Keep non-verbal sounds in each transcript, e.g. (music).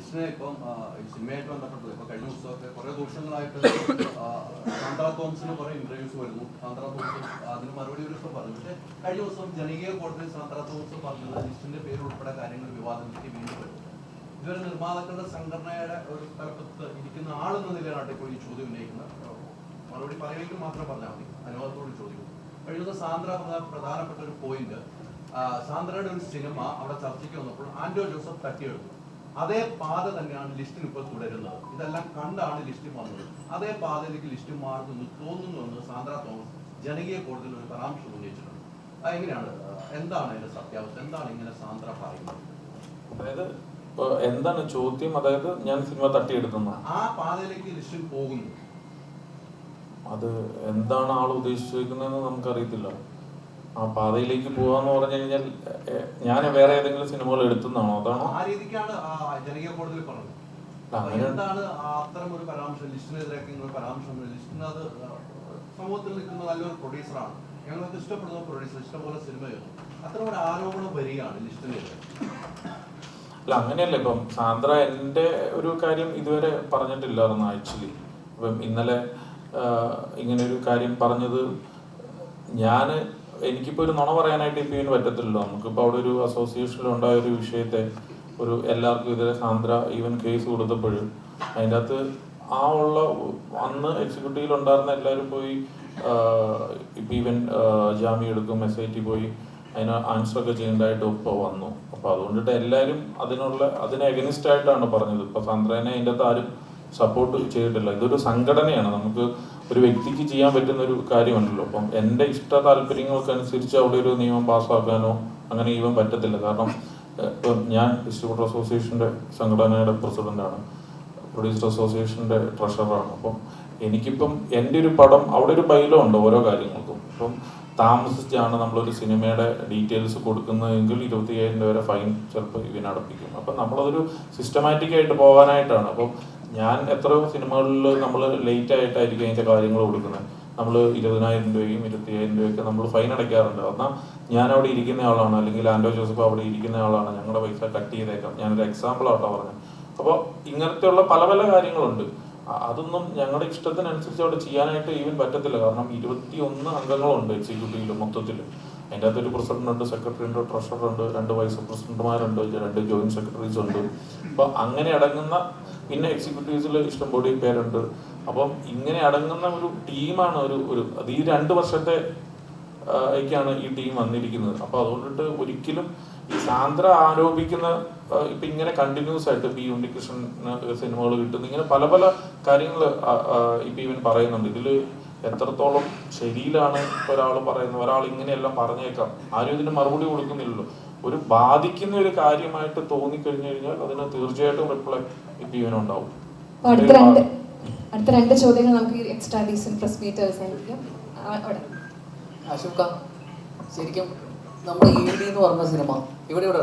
ജിഷ്ണെ ഇപ്പം സിനിമയായിട്ട് ബന്ധപ്പെട്ടത് ഇപ്പൊ കഴിഞ്ഞ ദിവസമൊക്കെ കുറെ ദിവസങ്ങളായിട്ട് ആ, സാന്ദ്ര തോമസിന് കുറെ ഇന്റർവ്യൂസ് വരുന്നു. സാന്ദ്ര തോംസ് അതിന് മറുപടി ഒരു ദിവസം പറഞ്ഞു. പക്ഷെ കഴിഞ്ഞ ദിവസം ജനകീയ കോടതിയിൽ സാന്ദ്ര തോംസ് പറഞ്ഞത് ജിഷ്ണിന്റെ പേര് കാര്യങ്ങൾ വിവാദത്തിലേക്ക് വീണ്ടും വരുന്നു. ഇതുവരെ നിർമ്മാതാക്കളുടെ സംഘടനയുടെ ഒരു തലപ്പത്ത് ഇരിക്കുന്ന ആളെന്ന നിലയിലാണ് ഇപ്പോൾ ഈ ചോദ്യം ഉന്നയിക്കുന്നത്. മറുപടി പറയുമെങ്കിൽ മാത്രം പറഞ്ഞാൽ മതി. അനുവാദത്തോട് ചോദിക്കും കഴിഞ്ഞ ദിവസം സാന്ദ്ര പ്രധാനപ്പെട്ട ഒരു പോയിന്റ് സാന്ദ്രയുടെ ഒരു സിനിമ അവിടെ ചർച്ചയ്ക്ക് വന്നപ്പോൾ ആന്റോ ജോസഫ് തട്ടിയെടുത്തു. അതേ പാത തന്നെയാണ് ലിസ്റ്റിൽ ഇപ്പോൾ തുടരുന്നത്. ഇതെല്ലാം കണ്ടാണ് ലിസ്റ്റ് വന്നത് അതേ പാതയിലേക്ക് ലിസ്റ്റ് മാറുന്നു തോന്നുന്നുവെന്ന് സാന്ദ്ര തോമസ് ജനകീയ കോടതിയിൽ ഒരു പരാമർശം ഉന്നയിച്ചിട്ടുണ്ട്. എങ്ങനെയാണ് എന്താണ് അതിന്റെ സത്യാവസ്ഥ? എന്താണ് ഇങ്ങനെ സാന്ദ്ര പറയുന്നത്? അതായത് എന്താണ് ചോദ്യം? അതായത് ഞാൻ സിനിമ തട്ടിയെടുക്കുന്ന. ആ പാതയിലേക്ക് ലിസ്റ്റിൽ പോകുന്നു. അത് എന്താണ് ആൾ ഉദ്ദേശിച്ചിരിക്കുന്നതെന്ന് നമുക്കറിയത്തില്ല. ആ പാതയിലേക്ക് പോവാന്ന് പറഞ്ഞു കഴിഞ്ഞാൽ ഞാൻ വേറെ ഏതെങ്കിലും സിനിമകൾ എടുത്തുന്നാണോ? അതാണോ? ആ രീതിക്കാണ് ആ ജനകീയ കോടതിയിൽ പറഞ്ഞത്. അപ്പൊ അങ്ങനെ- എന്താണ് ആ അത്തരം ഒരു പരാമർശം ലിസ്റ്റിനെതിരേക്ക് ഒരു പരാമർശം ലിസ്റ്റിന് സമൂഹത്തിൽ നിൽക്കുന്ന നല്ലൊരു പ്രൊഡ്യൂസറാണ്. ഞങ്ങൾക്ക് ഇഷ്ടപ്പെടുന്ന പ്രൊഡ്യൂസർ ഇഷ്ടംപോലെ സിനിമയാണ് ചെയ്യുന്നു അത്തരം ഒരു ആരോപണം വരികയാണ് ലിസ്റ്റിനെതിരെ. അല്ല അങ്ങനെയല്ല. ഇപ്പം സാന്ദ്ര എന്റെ ഒരു കാര്യം ഇതുവരെ പറഞ്ഞിട്ടില്ലായിരുന്നു ആക്ച്വലി. ഇപ്പം ഇന്നലെ ഇങ്ങനെ ഒരു കാര്യം പറഞ്ഞത് ഞാൻ എനിക്കിപ്പോൾ ഒരു നുണ പറയാനായിട്ട് ഇപ്പം ഇതിന് പറ്റത്തില്ലല്ലോ. നമുക്കിപ്പോൾ അവിടെ ഒരു അസോസിയേഷനിൽ ഉണ്ടായ ഒരു വിഷയത്തെ ഒരു എല്ലാവർക്കും ഇതിലെ സാന്ദ്ര ഈവൻ കേസ് കൊടുത്തപ്പോഴും അതിന്റെ അകത്ത് ആ ഉള്ള അന്ന് എക്സിക്യൂട്ടീവിൽ ഉണ്ടായിരുന്ന എല്ലാവരും പോയി ഇപ്പം ഈവൻ ജാമ്യം എടുക്കും എസ് ഐ ടി പോയി അതിന് ആൻസർ ഒക്കെ ചെയ്യേണ്ടതായിട്ട് ഇപ്പോൾ വന്നു. അപ്പോൾ അതുകൊണ്ടിട്ട് എല്ലാവരും അതിനുള്ള അതിനെ എഗനിസ്റ്റ് ആയിട്ടാണ് പറഞ്ഞത്. ഇപ്പോൾ സാന്ദ്രനെ അതിന്റെ അകത്ത് ആരും സപ്പോർട്ട് ചെയ്തിട്ടില്ല. ഇതൊരു സംഘടനയാണ്. നമുക്ക് ഒരു വ്യക്തിക്ക് ചെയ്യാൻ പറ്റുന്ന ഒരു കാര്യമല്ലല്ലോ അപ്പം എന്റെ ഇഷ്ട താല്പര്യങ്ങൾക്കനുസരിച്ച് അവിടെ ഒരു നിയമം പാസ്സാക്കാനോ അങ്ങനെ ഇവൻ പറ്റത്തില്ല. കാരണം ഇപ്പം ഞാൻ ഡിസ്ട്രിബ്യൂട്ടർ അസോസിയേഷന്റെ സംഘടനയുടെ പ്രസിഡന്റാണ് പ്രൊഡ്യൂസർ അസോസിയേഷന്റെ ട്രഷററാണ് അപ്പം എനിക്കിപ്പം എന്റെ ഒരു പടം അവിടെ ഒരു ബൈലോ ഉണ്ട് ഓരോ കാര്യങ്ങൾക്കും. അപ്പം താമസിച്ചാണ് നമ്മളൊരു സിനിമയുടെ ഡീറ്റെയിൽസ് കൊടുക്കുന്നതെങ്കിൽ ഇരുപത്തി അയ്യായിരം രൂപ വരെ ഫൈൻ ചിലപ്പോൾ ഇതിനടപ്പിക്കും അപ്പം നമ്മളതൊരു സിസ്റ്റമാറ്റിക് ആയിട്ട് പോകാനായിട്ടാണ്. അപ്പം ഞാൻ എത്ര സിനിമകളിൽ നമ്മൾ ലേറ്റ് ആയിട്ടായിരിക്കും അതിന്റെ കാര്യങ്ങൾ കൊടുക്കുന്നത്. നമ്മൾ ഇരുപതിനായിരം രൂപയും ഇരുപത്തി അയ്യായിരം രൂപയൊക്കെ നമ്മൾ ഫൈൻ അടയ്ക്കാറുണ്ട്. എന്നാൽ ഞാൻ അവിടെ ഇരിക്കുന്ന ആളാണ്. അല്ലെങ്കിൽ ആൻഡോ ജോസഫ് അവിടെ ഇരിക്കുന്ന ആളാണ്. ഞങ്ങളുടെ പൈസ കട്ട് ചെയ്തേക്കാം. ഞാനൊരു എക്സാമ്പിൾ ആട്ടോ പറഞ്ഞത്. അപ്പോൾ ഇങ്ങനത്തെയുള്ള പല പല കാര്യങ്ങളുണ്ട്. അതൊന്നും ഞങ്ങളുടെ ഇഷ്ടത്തിനനുസരിച്ച് അവിടെ ചെയ്യാനായിട്ട് ഈവൻ പറ്റത്തില്ല. കാരണം ഇരുപത്തി ഒന്ന് അംഗങ്ങളുണ്ട് എക്സിക്യൂട്ടീവിൽ മൊത്തത്തിൽ അതിന്റെ അകത്ത് ഒരു പ്രസിഡന്റ് ഉണ്ട് സെക്രട്ടറി ഉണ്ട് ട്രഷറർ ഉണ്ട് രണ്ട് വൈസ് പ്രസിഡന്റുമാരുണ്ട് രണ്ട് ജോയിന്റ് സെക്രട്ടറീസ് ഉണ്ട്. അപ്പോൾ അങ്ങനെ അടങ്ങുന്ന പിന്നെ എക്സിക്യൂട്ടീവ്സിൽ ഇഷ്ടംപോലെ പേരുണ്ട്. അപ്പം ഇങ്ങനെ അടങ്ങുന്ന ഒരു ടീമാണ് ഒരു ഒരു അത് ഈ രണ്ട് വർഷത്തെ ാണ് ഈ ടീം വന്നിരിക്കുന്നത്. അപ്പൊ അതുകൊണ്ടിട്ട് ഒരിക്കലും ഈ സാന്ദ്ര ആരോപിക്കുന്ന ഇപ്പൊ ഇങ്ങനെ കണ്ടിന്യൂസ് ആയിട്ട് ബി ഉണ്ണികൃഷ്ണന് സിനിമകൾ കിട്ടുന്ന ഇങ്ങനെ പല പല കാര്യങ്ങൾ ഇപ്പൊ ഇവൻ പറയുന്നുണ്ട്. ഇതിൽ എത്രത്തോളം ശരിയിലാണ് ഒരാൾ പറയുന്നത്? ഒരാൾ ഇങ്ങനെയെല്ലാം പറഞ്ഞേക്കാം. ആരും ഇതിന് മറുപടി കൊടുക്കുന്നില്ലല്ലോ. ഒരു ബാധിക്കുന്ന ഒരു കാര്യമായിട്ട് തോന്നിക്കഴിഞ്ഞു കഴിഞ്ഞാൽ അതിന് തീർച്ചയായിട്ടും റിപ്ലൈ ഇപ്പൊ ഇവനുണ്ടാവും. അപ്പൊ അടുത്ത രണ്ട് അടുത്ത രണ്ട് ചോദ്യങ്ങൾ നമുക്ക് എക്സ്ട്രാ ഡീസൻ പ്രസ് ആയിരിക്കും. അവിടെ. അശോക ശരിക്കും നമ്മുടെ ഇ ഡി എന്ന് പറഞ്ഞ സിനിമ ഇവിടെ ഇവിടെ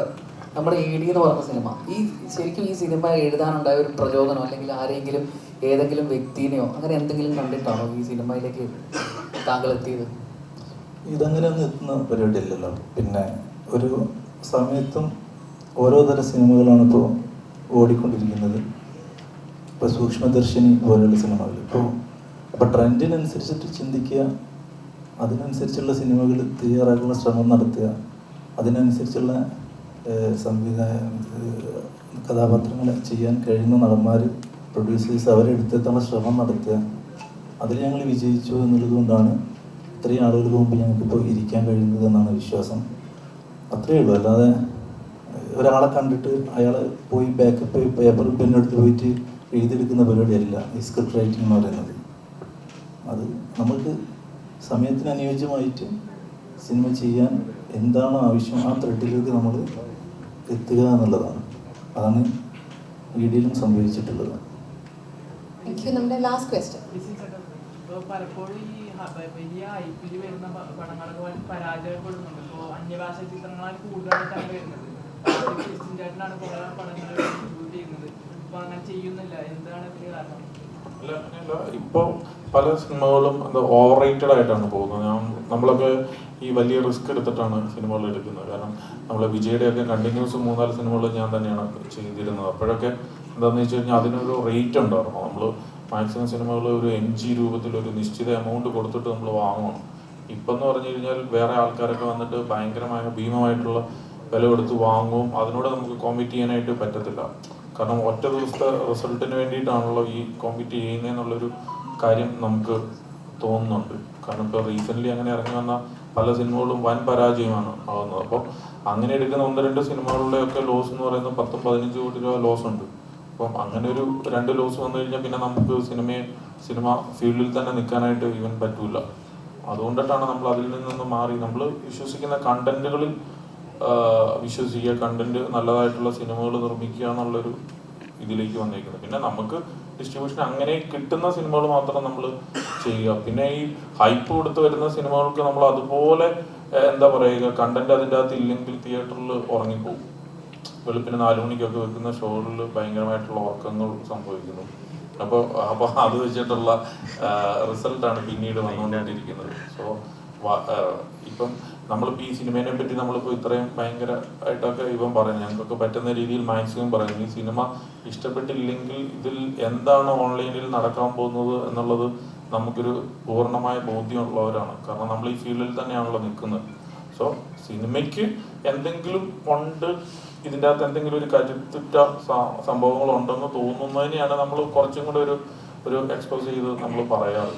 നമ്മുടെ ഇ ഡി എന്ന് പറഞ്ഞ സിനിമ ഈ ശരിക്കും ഈ സിനിമ എഴുതാനുണ്ടായ ഒരു പ്രചോദനം അല്ലെങ്കിൽ ആരെങ്കിലും ഏതെങ്കിലും വ്യക്തിനെയോ അങ്ങനെ എന്തെങ്കിലും കണ്ടിട്ടാണോ ഈ സിനിമയിലേക്ക് താങ്കൾ എത്തിയത്? ഇതങ്ങനെ ഒന്നും എത്തുന്ന പരിപാടിയല്ലല്ലോ പിന്നെ ഒരു സമയത്തും ഓരോ തരം സിനിമകളാണ് ഇപ്പോൾ ഓടിക്കൊണ്ടിരിക്കുന്നത്. ഇപ്പോൾ സൂക്ഷ്മദർശിനി പോലെയുള്ള സിനിമകൾ ഇപ്പോൾ അപ്പോൾ ട്രെൻഡിനനുസരിച്ചിട്ട് ചിന്തിക്കുക അതിനനുസരിച്ചുള്ള സിനിമകൾ തയ്യാറാക്കുന്ന ശ്രമം നടത്തുക അതിനനുസരിച്ചുള്ള സംവിധായ കഥാപാത്രങ്ങൾ ചെയ്യാൻ കഴിയുന്ന നടന്മാർ പ്രൊഡ്യൂസേഴ്സ് അവരെടുത്തെത്താനുള്ള ശ്രമം നടത്തുക. അതിൽ ഞങ്ങൾ വിജയിച്ചു എന്നുള്ളത് കൊണ്ടാണ് ഇത്രയും ആളുകൾക്ക് മുമ്പ് ഞങ്ങൾക്കിപ്പോൾ ഇരിക്കാൻ കഴിയുന്നത് എന്നാണ് വിശ്വാസം. അത്രയേ ഉള്ളൂ. അല്ലാതെ ഒരാളെ കണ്ടിട്ട് അയാൾ പോയി ബാക്കപ്പ് പേപ്പർ പെണ്ണെടുത്ത് പോയിട്ട് എഴുതിയെടുക്കുന്ന പരിപാടിയല്ല ഈ സ്ക്രിപ്റ്റ് റൈറ്റിംഗ് എന്ന് പറയുന്നത്. അത് നമുക്ക് സമയത്തിന് അനുയോജ്യമായിട്ട് സിനിമ ചെയ്യാൻ എന്താണോ ആവശ്യം ആ ത്രെഡിലേക്ക് നമ്മൾ എത്തുക എന്നുള്ളതാണ്. അതാണ് വീഡിയോയിലും സംഭവിച്ചിട്ടുള്ളത്. നമ്മുടെ ലാസ്റ്റ് ക്വസ്റ്റ്യൻ ഇപ്പോൾ പലപ്പോഴും ഈ വലിയ ഐപ്പിൽ വരുന്ന പടങ്ങളൊക്കെ പരാജയപ്പെടുന്നുണ്ട്. ഇപ്പോൾ അന്യഭാഷ ചിത്രങ്ങളാണ് കൂടുതലായിട്ടാണ് വരുന്നത്. ക്രിസ്ത്യൻ ചേട്ടനാണ് കുറെ പടങ്ങൾ ഷൂട്ട് ചെയ്യുന്നത്. അപ്പോൾ അങ്ങനെ ചെയ്യുന്നില്ല. എന്താണ് ഇതിന് കാരണം? അല്ല, അങ്ങനെയല്ല. ഇപ്പൊ പല സിനിമകളും അത് ഓവർ റേറ്റഡ് ആയിട്ടാണ് പോകുന്നത്. ഞാൻ നമ്മളൊക്കെ ഈ വലിയ റിസ്ക് എടുത്തിട്ടാണ് സിനിമകൾ എടുക്കുന്നത്. കാരണം നമ്മളെ വിജയുടെ ഒക്കെ കണ്ടിന്യൂസ് മൂന്നാൽ സിനിമകൾ ഞാൻ തന്നെയാണ് ചെയ്തിരുന്നത്. അപ്പോഴൊക്കെ എന്താണെന്ന് വെച്ച് കഴിഞ്ഞാൽ അതിനൊരു റേറ്റ് ഉണ്ടായിരുന്നു. നമ്മൾ മാക്സിമം സിനിമകൾ ഒരു എം ജി രൂപത്തിൽ ഒരു നിശ്ചിത എമൗണ്ട് കൊടുത്തിട്ട് നമ്മൾ വാങ്ങണം ഇപ്പം എന്ന് പറഞ്ഞു കഴിഞ്ഞാൽ വേറെ ആൾക്കാരൊക്കെ വന്നിട്ട് ഭയങ്കരമായ ഭീമമായിട്ടുള്ള വില കൊടുത്ത് വാങ്ങും. അതിനോട് നമുക്ക് കോമ്പീറ്റ് ചെയ്യാനായിട്ട് പറ്റത്തില്ല. കാരണം ഒറ്റ ദിവസത്തെ റിസൾട്ടിന് വേണ്ടിയിട്ടാണല്ലോ ഈ കോമ്പീറ്റ് ചെയ്യുന്നതെന്നുള്ളൊരു കാര്യം നമുക്ക് തോന്നുന്നുണ്ട്. കാരണം ഇപ്പോൾ റീസെന്റ്ലി അങ്ങനെ ഇറങ്ങി വന്ന പല സിനിമകളും വൻ പരാജയമാണ് ആവുന്നത് അപ്പോൾ അങ്ങനെ എടുക്കുന്ന ഒന്ന് രണ്ട് സിനിമകളുടെയൊക്കെ ലോസ് എന്ന് പറയുന്നത് പത്തും പതിനഞ്ച് കോടി രൂപ ലോസ് ഉണ്ട്. അപ്പം അങ്ങനെ ഒരു രണ്ട് ലോസ് വന്നു കഴിഞ്ഞാൽ പിന്നെ നമുക്ക് സിനിമയെ സിനിമ ഫീൽഡിൽ തന്നെ നിൽക്കാനായിട്ട് ഈവൻ പറ്റൂല. അതുകൊണ്ടിട്ടാണ് നമ്മൾ അതിൽ നിന്നൊന്ന് മാറി. നമ്മൾ വിശ്വസിക്കുന്ന കണ്ടന്റുകളിൽ വിശ്വസിക്കുക കണ്ടന്റ് നല്ലതായിട്ടുള്ള സിനിമകൾ നിർമ്മിക്കുക എന്നുള്ളൊരു ഇതിലേക്ക് വന്നേക്കുന്നത്. പിന്നെ നമുക്ക് ഡിസ്ട്രിബ്യൂഷൻ അങ്ങനെ കിട്ടുന്ന സിനിമകൾ മാത്രം നമ്മൾ ചെയ്യുക. പിന്നെ ഈ ഹൈപ്പ് കൊടുത്ത് വരുന്ന സിനിമകൾക്ക് നമ്മൾ അതുപോലെ എന്താ പറയുക കണ്ടന്റ് അതിന്റെ അകത്ത് ഇല്ലെങ്കിൽ തിയേറ്ററിൽ ഉറങ്ങിപ്പോകും വെളുപ്പിന് നാലു മണിക്കൊക്കെ വെക്കുന്ന ഷോകളിൽ ഭയങ്കരമായിട്ടുള്ള ഉറക്കങ്ങൾ സംഭവിക്കുന്നു. അപ്പോൾ അപ്പോൾ അത് വെച്ചിട്ടുള്ള റിസൾട്ടാണ് പിന്നീട് വന്നുകൊണ്ടിരിക്കുന്നത്. സോ ഇപ്പം നമ്മളിപ്പോൾ ഈ സിനിമേനെ പറ്റി നമ്മളിപ്പോൾ ഇത്രയും ഭയങ്കര ആയിട്ടൊക്കെ ഇവൻ പറഞ്ഞു ഞങ്ങൾക്കൊക്കെ പറ്റുന്ന രീതിയിൽ മാക്സിമം പറയുന്നു. ഈ സിനിമ ഇഷ്ടപ്പെട്ടില്ലെങ്കിൽ ഇതിൽ എന്താണ് ഓൺലൈനിൽ നടക്കാൻ പോകുന്നത് എന്നുള്ളത് നമുക്കൊരു പൂർണമായ ബോധ്യമുള്ളവരാണ്. കാരണം നമ്മൾ ഈ ഫീൽഡിൽ തന്നെയാണല്ലോ നിൽക്കുന്നത്. സോ സിനിമയ്ക്ക് എന്തെങ്കിലും ഉണ്ട് ഇതിന്റെ അകത്ത് എന്തെങ്കിലും ഒരു കരുത്തുറ്റ സംഭവങ്ങളുണ്ടെന്ന് തോന്നുന്നതിനെയാണ് നമ്മൾ കുറച്ചും കൂടെ ഒരു ഒരു എക്സ്പോസ് ചെയ്ത് നമ്മൾ പറയാറ്.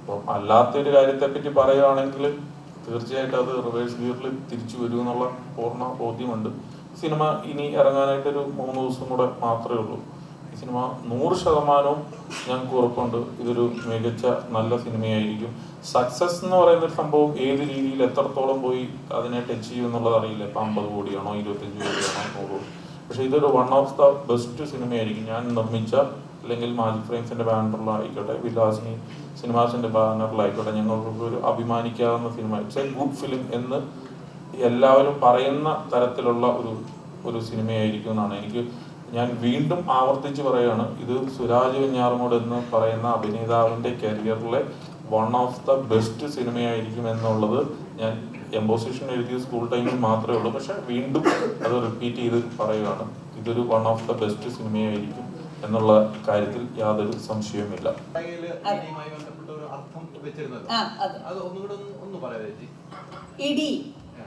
അപ്പം അല്ലാത്തൊരു കാര്യത്തെ പറ്റി പറയുകയാണെങ്കിൽ തീർച്ചയായിട്ടും അത് റിവേഴ്സ് ഗിയറിൽ തിരിച്ചു വരും എന്നുള്ള പൂർണ ബോധ്യമുണ്ട്. സിനിമ ഇനി ഇറങ്ങാനായിട്ടൊരു മൂന്ന് ദിവസം കൂടെ മാത്രമേ ഉള്ളൂ. സിനിമ നൂറ് ശതമാനവും ഞങ്ങൾക്ക് ഉറപ്പുണ്ട്. ഇതൊരു മികച്ച നല്ല സിനിമയായിരിക്കും. സക്സസ് എന്ന് പറയുന്ന ഒരു സംഭവം ഏത് രീതിയിൽ എത്രത്തോളം പോയി അതിനെ ടച്ച് ചെയ്യും എന്നുള്ളത് അറിയില്ല. ഇപ്പം അമ്പത് കോടിയാണോ ഇരുപത്തഞ്ച് കോടിയാണോ നൂറ് കോടി. പക്ഷേ ഇതൊരു വൺ ഓഫ് ദ ബെസ്റ്റ് സിനിമയായിരിക്കും. ഞാൻ നിർമ്മിച്ച അല്ലെങ്കിൽ മാജിക് ഫ്രെയിംസിന്റെ ബാനറിലായിക്കോട്ടെ വിലാസിനി സിനിമാസിന്റെ ബാനറിലായിക്കോട്ടെ ഞങ്ങൾക്ക് ഒരു അഭിമാനിക്കാവുന്ന cinema. It's a good film എന്ന് എല്ലാവരും പറയുന്ന തരത്തിലുള്ള ഒരു ഒരു സിനിമയായിരിക്കും എന്നാണ്. എനിക്ക് ഞാൻ വീണ്ടും ആവർത്തിച്ച് പറയുകയാണ് ഇത് സുരാജ് വെഞ്ഞാറമൂട് എന്ന് പറയുന്ന അഭിനേതാവിന്റെ കരിയറിലെ വൺ ഓഫ് ദ ബെസ്റ്റ് സിനിമയായിരിക്കും എന്നുള്ളത് ഞാൻ എംബോസിഷൻ എഴുതിയ സ്കൂൾ ടൈമിൽ മാത്രമേ ഉള്ളൂ. പക്ഷെ വീണ്ടും അത് റിപ്പീറ്റ് ചെയ്ത് പറയുകയാണ് ഇതൊരു വൺ ഓഫ് ദ ബെസ്റ്റ് സിനിമയായിരിക്കും എന്നുള്ള കാര്യത്തിൽ യാതൊരു സംശയവുമില്ല. ഇടി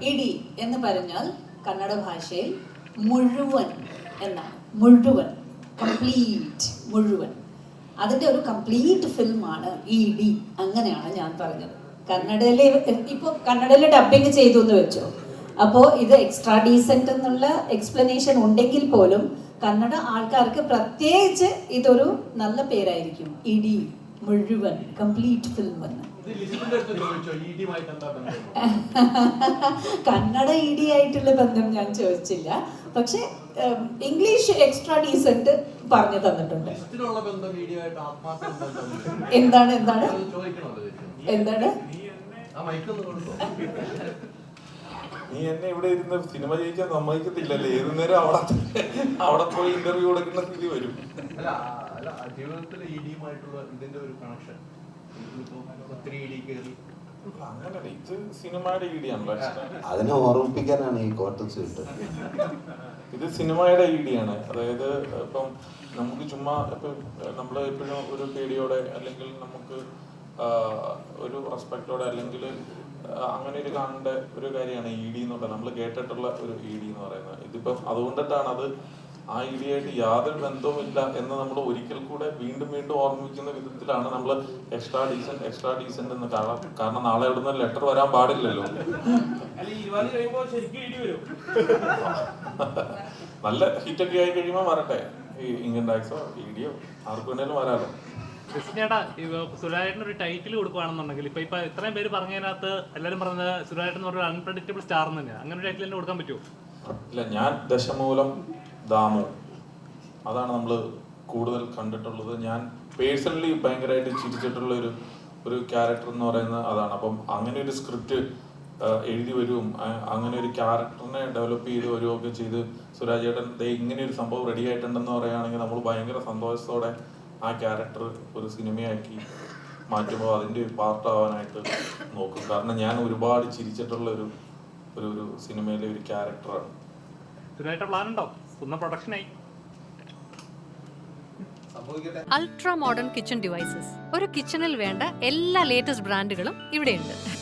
ഇടി എന്ന് പറഞ്ഞാൽ കന്നഡ ഭാഷയിൽ മുഴുവൻ. എന്നാണ് മുഴുവൻ കംപ്ലീറ്റ് മുഴുവൻ. അതിന്റെ ഒരു കംപ്ലീറ്റ് ഫിലിമാണ് ഇ ഡി അങ്ങനെയാണ് ഞാൻ പറഞ്ഞത്. കന്നഡയിൽ ഇപ്പോൾ കന്നഡയിൽ ഡബിങ് ചെയ്തു എന്ന് വെച്ചോ. അപ്പോൾ ഇത് എക്സ്ട്രാ ഡീസെന്റ് എന്നുള്ള എക്സ്പ്ലനേഷൻ ഉണ്ടെങ്കിൽ പോലും കന്നഡ ആൾക്കാർക്ക് പ്രത്യേകിച്ച് ഇതൊരു നല്ല പേരായിരിക്കും. ഇടി മുഴുവൻ കംപ്ലീറ്റ് ഫിലിം എന്ന്. ബന്ധം? (laughs) കന്നഡ ഇടി ആയിട്ടുള്ള ബന്ധം ഞാൻ ചോദിച്ചില്ല. പക്ഷെ ഇംഗ്ലീഷ് എക്സ്ട്രാ ഡീസെന്റ് പറഞ്ഞു തന്നിട്ടുണ്ട്. (laughs) എന്താണ് എന്താണ്? എന്താണ്? നീ എന്നെ ഇവിടെ ഇരുന്ന് സിനിമ ജയിക്കാൻ സമ്മതിക്കത്തില്ലല്ലേ? ഏത് നേരം അവിടെ അവിടെ പോയി ഇന്റർവ്യൂ കൊടുക്കുന്ന സ്ഥിതി വരും. ഇതിന്റെ ഒരു കണക്ഷൻ ഇതിപ്പോ ഒത്തിരി ഇടി കയറി. അങ്ങനല്ല ഇത് സിനിമയുടെ ഈടിയാണല്ലോ അതിനെ ഓർമ്മിപ്പിക്കാനാണ് ഈ കോട്ടൻസ് സ്യൂട്ട് (laughs) ഇത് സിനിമയുടെ ഐഡിയാണ്. അതായത് ഇപ്പം നമുക്ക് ചുമ്മാ ഇപ്പം നമ്മൾ എപ്പോഴും ഒരു പേടിയോടെ അല്ലെങ്കിൽ നമുക്ക് ഒരു റെസ്പെക്റ്റോടെ അല്ലെങ്കിൽ അങ്ങനെ ഒരു കാണേണ്ട ഒരു കാര്യമാണ് ഇ ഡി എന്നുള്ളത്. നമ്മൾ കേട്ടിട്ടുള്ള ഒരു ഇ ഡി എന്ന് പറയുന്നത്. ഇതിപ്പം അതുകൊണ്ടിട്ടാണ് അത് ആ ഇ ഡിയായിട്ട് യാതൊരു ബന്ധവുമില്ല എന്ന് നമ്മൾ ഒരിക്കൽ കൂടെ വീണ്ടും വീണ്ടും ഓർമ്മിക്കുന്ന വിധത്തിലാണ് നമ്മൾ എക്സ്ട്രാ ഡീസെന്റ് എക്സ്ട്രാ ഡീസെന്റ് എന്ന് കാണാം കാരണം നാളെ ഇവിടുന്ന് ലെറ്റർ വരാൻ പാടില്ലല്ലോ. (laughs) നല്ല ഹിറ്റൊക്കെ ആയി കഴിയുമ്പോൾ വരട്ടെ ഈ ഇൻകം ടാക്സോ ഇ ഡിയോ ആർക്ക് വേണേലും വരാലോ. കൃഷ്ണേട്ടാ സുരാജേട്ടൻ ഒരു ടൈറ്റിൽ കൊടുക്കുകയാണെന്നുണ്ടെങ്കിൽ ഇപ്പൊ ഇപ്പൊ ഇത്രയും പേര് പറഞ്ഞതിനകത്ത് എല്ലാരും പറഞ്ഞത് സുരാജേട്ടൻ എന്ന് പറഞ്ഞ അൺപ്രഡിക്റ്റബിൾ സ്റ്റാർ എന്ന് തന്നെയാണ് അങ്ങനെ ഒരു ടൈറ്റിൽ തന്നെ കൊടുക്കാൻ പറ്റുമോ ഇല്ല ഞാൻ ദശമൂലം ദാമു. അതാണ് നമ്മൾ കൂടുതൽ കണ്ടിട്ടുള്ളത്. ഞാൻ പേഴ്സണലി ഭയങ്കരമായിട്ട് ചിരിച്ചിട്ടുള്ള ഒരു ഒരു ക്യാരക്ടർ എന്ന് പറയുന്നത് അതാണ്. അപ്പം അങ്ങനെ ഒരു സ്ക്രിപ്റ്റ് എഴുതി വരും. അങ്ങനെ ഒരു ക്യാരക്ടറിനെ ഡെവലപ്പ് ചെയ്ത് വരികയൊക്കെ ചെയ്ത് സുരാജ് ചേട്ടൻ ദേ ഇങ്ങനെ ഒരു സംഭവം റെഡി ആയിട്ടുണ്ടെന്ന് പറയുകയാണെങ്കിൽ നമ്മൾ ഭയങ്കര സന്തോഷത്തോടെ ആ ക്യാരക്ടർ ഒരു സിനിമയാക്കി മാറ്റുമ്പോൾ അതിന്റെ ഒരു പാർട്ടാവാനായിട്ട് നോക്കും. കാരണം ഞാൻ ഒരുപാട് ചിരിച്ചിട്ടുള്ള ഒരു ഒരു ഒരു സിനിമയിലെ ഒരു ക്യാരക്ടറാണ് പ്ലാൻ ഉണ്ടോ? പ്രൊഡക്ഷനായി അൾട്രാ മോഡേൺ കിച്ചൺ ഡിവൈസസ് ഒരു കിച്ചണിൽ വേണ്ട എല്ലാ ലേറ്റസ്റ്റ് ബ്രാൻഡുകളും ഇവിടെയുണ്ട്.